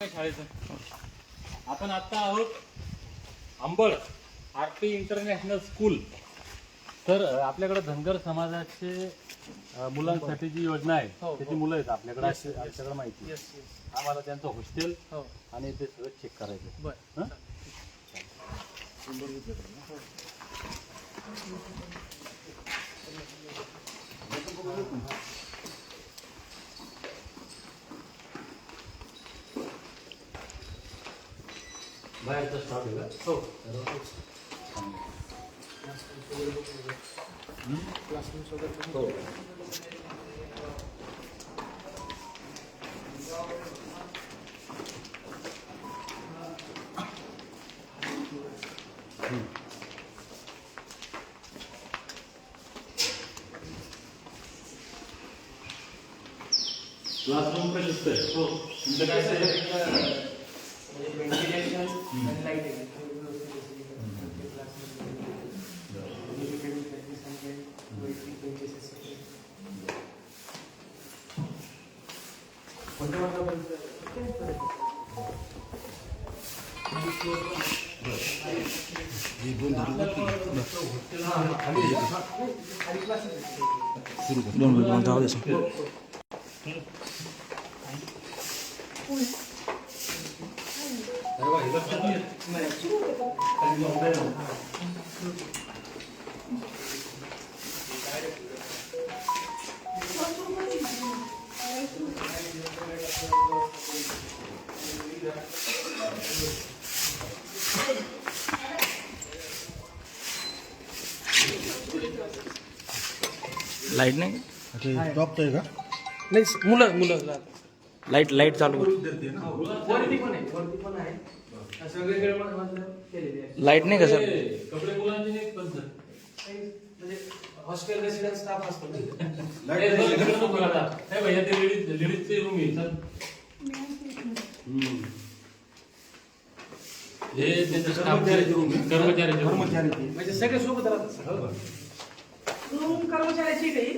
शाळेचं? आपण आता आहोत Ambad R P international school. तर आपल्याकडे धनगर समाजाचे मुलांसाठी जी योजना आहे हो, त्याची हो. मुलं आहेत आपल्याकडे अशी आपल्याकडे माहिती आम्हाला त्यांचं हॉस्टेल हो. आणि ते सगळं चेक करायचं बाहेरचा स्टॉक आहे का? हो हो क्लासरूम पण दिसतंय हो तुमचं काय असेल? व्हेंटिलेशन आणि लाईटिंग दोन मिनिट मग जाऊ दे अरे वा, हे लक्षात नाही येत. लाइट नाही टॉपचं का नाही मुलं मुलं लाइट लाइट चालू कर. लाइट नाही का सर? हे म्हणजे हॉस्टेल रेसिडेंट स्टाफ असतो. हे. हे रूम. हे. कर्मचारी म्हणजे सगळे सोबत राहतात. रूम कर्मचाऱ्याची काही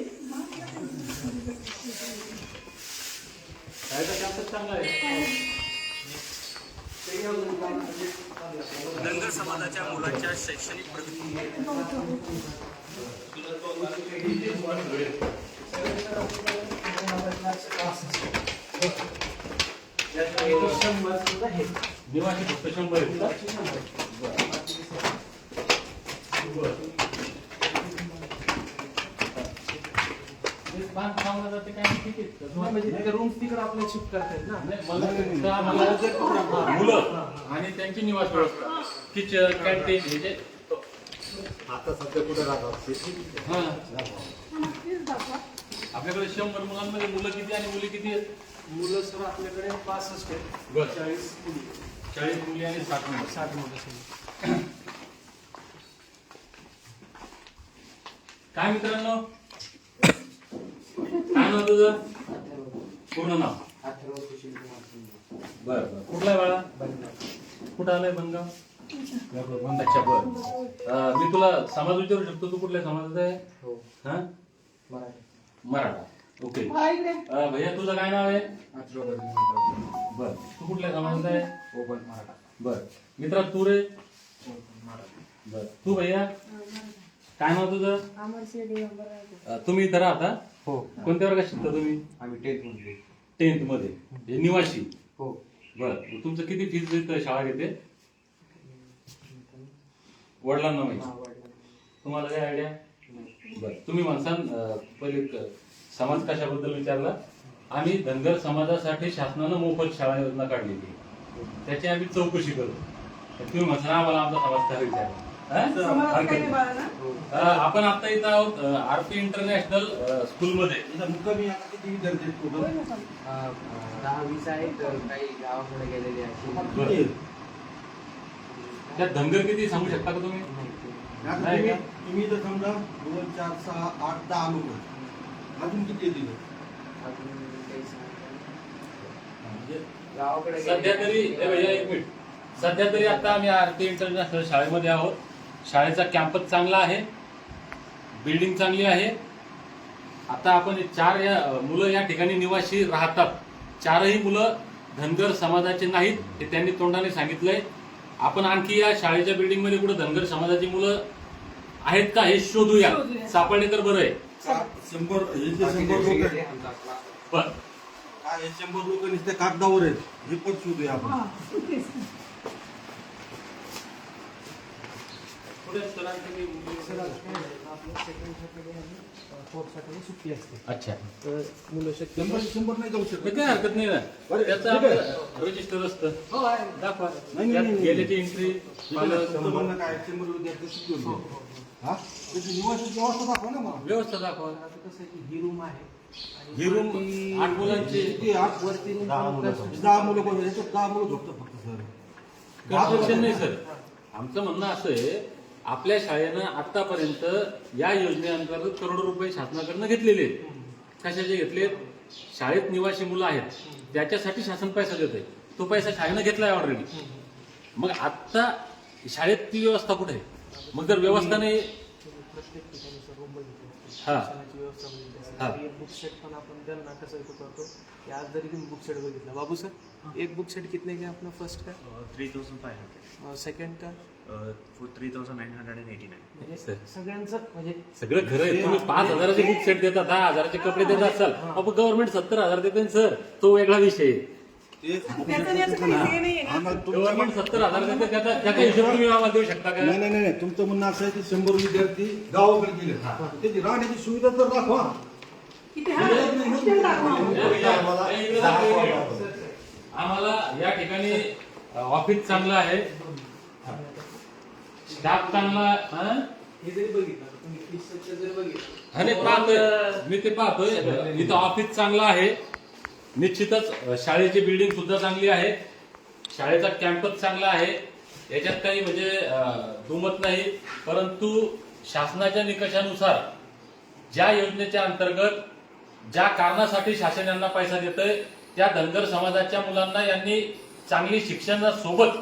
शाळेचा campus चांगला आहे धनगर समाजाच्या मुलांच्या शैक्षणिक प्रगती. शंभर सुद्धा हे निवासी फक्त शंभर आहे. ते बांधकामाला जाते काय नाही, ठीक आहे. नाही, म्हणजे ते रूम तिकडे आपल्याला शिफ्ट करतायत ना. नाही, मला फक्त आम्हाला मुलं. आणि त्यांची निवास व्यवस्था. किचन कॅन्टीन हे जे आता सध्या कुठे राहतात? हा. आपल्याकडे शंभर मुलांमध्ये मुलं किती आणि मुली किती आहेत? मुलं सर आपल्याकडे पासष्ट आहेत. बरं. चाळीस मुली. चाळीस मुली आणि साठ मुलं. साठ मुलं सगळी काय मित्रांनो? नाव तुझं पूर्ण नाव. बर बर. कुठला आहे बाळा? कुठं आलाय बनगाव? अच्छा बर. अं, मी तुला समाज विचारू शकतो तू कुठल्या समाजाचा आहे? हो. हा? मराठी. मराठा. ओके. अं, भैया तुझं काय नाव आहे? बर. तू कुठल्या समाजाचा आहे? ओपन मराठा. बर. मित्रा तू रे? बर. तू भैया? काय नाव तुझं अमर शेडी नंबर आहे अं, तुम्ही इथं राहता? हो. कोणत्या वर्गात शिकता तुम्ही? आम्ही टेन्थमध्ये. टेन्थमध्ये. हे निवासी. हो. बर. तुमचं किती फीस देत शाळा घेते? वडिलांना माहिती. तुम्हाला काय आयडिया बर. तुम्ही म्हणसान अं, पहिले क- समाज कशाबद्दल विचारला? आम्ही धनगर समाजासाठी शासनानं मोफत शाळा योजना काढलेली आहे. त्याची आम्ही चौकशी करू तर तुम्ही म्हणसान आम्हाला आमचा समाज काय विचारला हा? आपण आता इथं आहोत आर पी इंटरनॅशनल? ना चालेल. दहा वीस आहेत काही गावाकडे गेलेले आहेत? त्यात धनगर किती सांगू शकता का तुम्ही? नाही तुम्ही इथं समजा दोन चार सहा आठ दहा लोक. अजून किती येतील गावाकडे सध्या तरी ए भैया एक मिनिट. सध्या तरी आता आम्ही आरती इंटरनॅशनल शाळेमध्ये आहोत. शाळेचा कॅम्पस चांगला आहे बिल्डिंग चांगली आहे. आता आपण चार या मुलं या ठिकाणी निवासी राहतात. चारही मुलं धनगर समाजाचे नाहीत हे त्यांनी तोंडाने सांगितलंय. आपण आणखी या शाळेच्या बिल्डिंगमध्ये कुठे धनगर समाजाची मुलं आहेत का हे शोधूया. सापडले तर बरं आहे. का- शंभर हे जे शंभर लोक आहेत. पण का हे शंभर लोक नुसते कागदावर आहेत. हे पण शोधूया आपण हा, तेच. सुट्टी असते. अच्छा. तर मुलं शक्य शंभर शंभर नाही जाऊ शकत. काय हरकत नाही ना? बरं, त्याचं. आपलं रजिस्टर असतं. हो आहे. दाखवा. नाही, नाही, नाही. गेल्याची एंट्री काय शंभर विद्यार्थी शिकवले हो, हा त्याची निवासी व्यवस्था दाखवा ना मला व्यवस्था दाखवा. आता कसं आहे की ही रूम आहे. आणि ही रूम आठ मुलांची. किती आठ वरती दहा पण मुलं दहा मुलं कोण याच्यात दहा मुलं झोपतात फक्त सर. कन्स्ट्रक्शन नाही सर. आमचं म्हणणं असं आहे आपल्या शाळेनं आतापर्यंत या योजनेअंतर्गत करोडो रुपये शासनाकडनं घेतलेले आहेत. कशाचे घेतले शाळेत निवासी मुलं आहेत. त्याच्यासाठी शासन पैसा देत आहे. तो पैसा शाळेनं घेतलाय ऑलरेडी मग आत्ता शाळेत ती व्यवस्था कुठे आहे? मग जर व्यवस्था नाही हा. शिक्षणाची व्यवस्था बघितली. हा. एक बुक सेट पण आपण त्यांना कसं करतो की आज जरी तुम्ही बुक सेट बघितला बाबू सर एक बुक सेट कितने का अपना फर्स्ट का three thousand five hundred second का four three thousand nine hundred and eighty nine म्हणजे सर. सगळ्यांचं म्हणजे सगळं खरं आहे तुम्ही पाच हजाराचे बुक सेट देता दहा हजाराचे कपडे देत असाल गव्हर्नमेंट सत्तर हजार देते ना सर तो वेगळा विषय आहे. त्याचं आणि याचं काही हे. नाहीये ना. आम्हाला तुमचं गव्हर्नमेंट सत्तर हजार देते त्याचा त्याचा हिशोब तुम्ही आम्हाला देऊ शकता का? नाही नाही नाही नाही. तुमचं म्हणणं असं आहे की शंभर विद्यार्थी गावाकडे गेले. त्याची राहण्याची सुविधा तर दाखवा. किती हा हॉस्टेल दाखवा. आम्हाला या ठिकाणी ऑफिस चांगलं आहे. स्टाफ चांगला हा? हे जरी बघितलं तुम्ही फीस स्ट्रक्चर जरी बघितलं. आणि पाहतोय. मी ते पाहतोय. इथं ऑफिस चांगलं आहे. निश्चितच शाळेची बिल्डिंग सुद्धा चांगली आहे. शाळेचा कॅम्पस चांगला आहे. याच्यात काही म्हणजे दुमत नाही. परंतु शासनाच्या निकषानुसार ज्या योजनेच्या अंतर्गत ज्या कारणासाठी शासन यांना पैसा देतंय त्या धनगर समाजाच्या मुलांना यांनी चांगली शिक्षणासोबत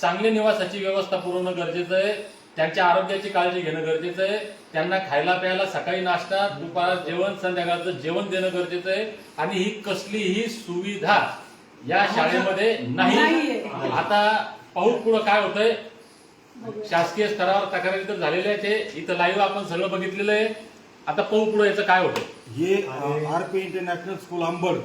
चांगली निवासाची व्यवस्था पुरवणं गरजेचं आहे. त्यांच्या आरोग्याची काळजी घेणं गरजेचं आहे. त्यांना खायला प्यायला सकाळी नाश्ता दुपार जेवण संध्याकाळचं जेवण देणं गरजेचं आहे. आणि ही कसलीही सुविधा या शाळेमध्ये नाही. आता पाहू पुढं काय होतंय? शासकीय स्तरावर तक्रारी तर झालेल्या आहेत हे. इथं लाईव्ह आपण सगळं बघितलेलं आहे. आता पाहू पुढं याचं काय होतं? हे R P international school Ambad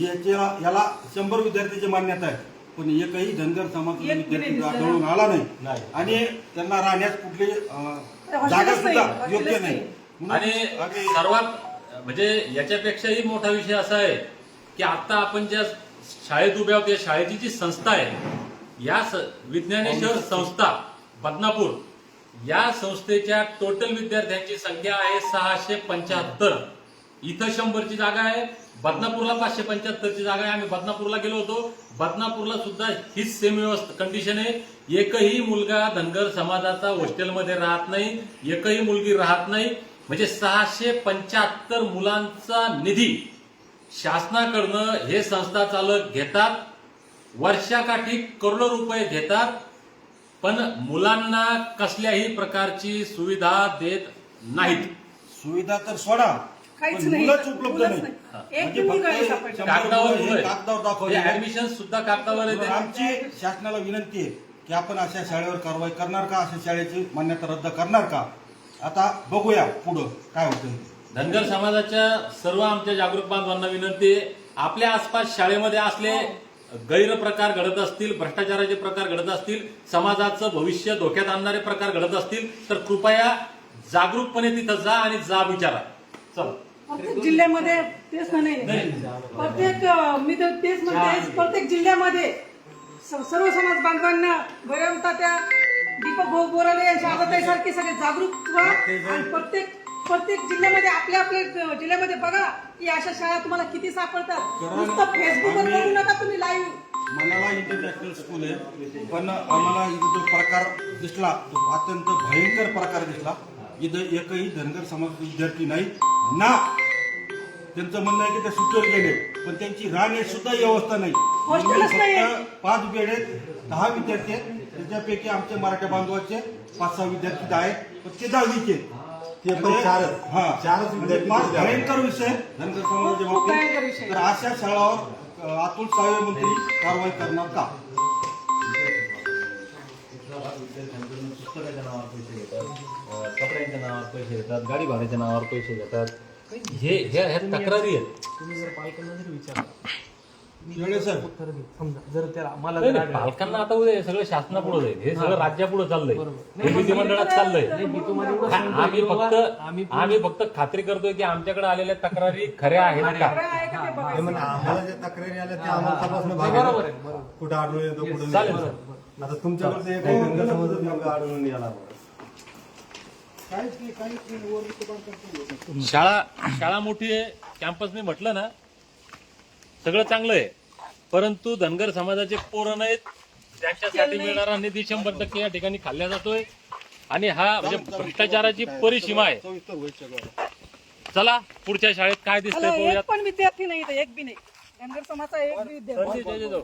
याच्या याला शंभर विद्यार्थ्याची मान्यता आहे. पण एकही धनगर समाज एक विद्यार्थी. आढळून आला नाही. आणि त्यांना राहण्यास कुठली अं, जागा नाही, सुद्धा योग्य नाही. नाही. म्हणून आणि आम्ही- सर्वात म्हणजे याच्यापेक्षाही मोठा विषय असा आहे की आता आपण ज्या शाळेत उभ्या आहोत या शाळेची जी संस्था आहे या स- विज्ञानेश्वर संस्था बदनापूर या संस्थेच्या टोटल विद्यार्थ्यांची संख्या आहे सहाशे पंच्याहत्तर. इथं शंभरची जागा आहे. बदनापूरला पाचशे पंच्याहत्तरची जागा आहे. आम्ही बदनापूरला गेलो होतो. बदनापूरला सुद्धा हीच सेम कंडिशन आहे. एकही मुलगा धनगर समाजाचा हॉस्टेलमध्ये राहत नाही. एकही मुलगी राहत नाही. म्हणजे सहाशे पंच्याहत्तर मुलांचा निधी शासनाकडनं हे संस्था चालक घेतात. वर्षाकाठी करोडो रुपये घेतात. पण मुलांना कसल्याही प्रकारची सुविधा देत नाहीत. सुविधा तर सोडा. काहीच नाही. मुलंच उपलब्ध मुलंच नाही. नाही. एक म्हणजे मुलगा फक्त आहे सापडला. शंभर कागदावर मुलं हे कागदावर दाखवले ऍडमिशन सुद्धा कागदावर येते. आमची शासनाला विनंती आहे की आपण अशा शाळेवर कारवाई करणार का? अशा शाळेची मान्यता रद्द करणार का? आता बघूया पुढं काय होतं धनगर समाजाच्या सर्व आमच्या जागरूक बांधवांना विनंती आहे. आपल्या आसपास शाळेमध्ये असले गैरप्रकार घडत असतील भ्रष्टाचाराचे प्रकार घडत असतील समाजाचं भविष्य धोक्यात आणणारे प्रकार घडत असतील तर कृपया जागरूकपणे तिथं जा आणि जा विचारा चला. जिल्ह्यामध्ये तेच ना नाही प्रत्येक मी तर तेच म्हणते प्रत्येक जिल्ह्यामध्ये सर्व समाज बांधवांना भरवता त्या दीपक भाऊ बोराडे यांच्या आवाजासारखे सगळे जागरूक व्हा. आणि प्रत्येक प्रत्येक जिल्ह्यामध्ये आपल्या आपल्या जिल्ह्यामध्ये बघा की अशा शाळा तुम्हाला किती सापडतात. नुसतं फेसबुकवर बघू नका तुम्ही लाईव्ह मनाला इंटरनॅशनल स्कूल आहे पण आम्हाला इथं जो प्रकार दिसला तो अत्यंत भयंकर प्रकार दिसला. इथं एकही धनगर समाज विद्यार्थी नाही ना त्यांचं म्हणणं आहे की ते सुट्टीवर गेले पण त्यांची राहण्याची सुद्धा व्यवस्था नाही हॉस्टेलच नाही. फक्त पाच बेड आहेत दहा विद्यार्थी आहेत त्याच्यापैकी आमचे मराठा बांधवाचे पाच सहा विद्यार्थी आहेत पण ते दहावीचे आहेत. ते पण चारच. हा चारच म्हणजे विद्यार्थी. भयंकर विषय धनगर समाजाच्या खूप भयंकर बाबतीत. तर अशा शाळावर अ, अतुल सावे मंत्री कारवाई करणार का पुस्तकाच्या नावावर पैसे घेतात अं, कपड्यांच्या नावावर पैसे घेतात गाडी भाड्याच्या नावावर पैसे घेतात हे ह्या ह्या तक्रारी आहेत. तुम्ही जर पालकांना जर विचारलं समजा जर त्याला मला नाही, जर नाही, आढळलं- पालकांना आता उद्या हे सगळं शासनापुढे जाईल. हे सगळं राज्यापुढे चाललंय. बरोबर. हे विधिमंडळात चाललंय. नाही, मी तुम्हाला एवढं हा, सांगतो आम्ही की बाबा, फक्त आम्ही आम्ही फक्त खात्री करतोय की आमच्याकडे आलेल्या तक्रारी खऱ्या आहेत का? खरं आहे का ते बघायचं. आम्हाला जे तक्रारी आल्या त्या आम्हाला तपासणं भाग बरोबर आहे. बरोबर कुठं आढळून येतो कुठं चालेल. आता तुमच्याकडे शाळा शाळा मोठी आहे. कॅम्पस मी म्हटलं ना सगळं चांगलं आहे. परंतु धनगर समाजाचे पोरं नाहीत. त्यांच्यासाठी मिळणारा निधी शंभर टक्के या ठिकाणी खाल्ला जातोय. आणि हा म्हणजे भ्रष्टाचाराची परिसीमा आहे. सविस्तर होईल सगळं चला पुढच्या शाळेत काय हॅलो, दिसतंय एक पाहूयात पण विद्यार्थी नाही इथं, एक बी नाही. धनगर समाजाचा एक बी विद्यार्थी. रणजित जय जय जाऊ.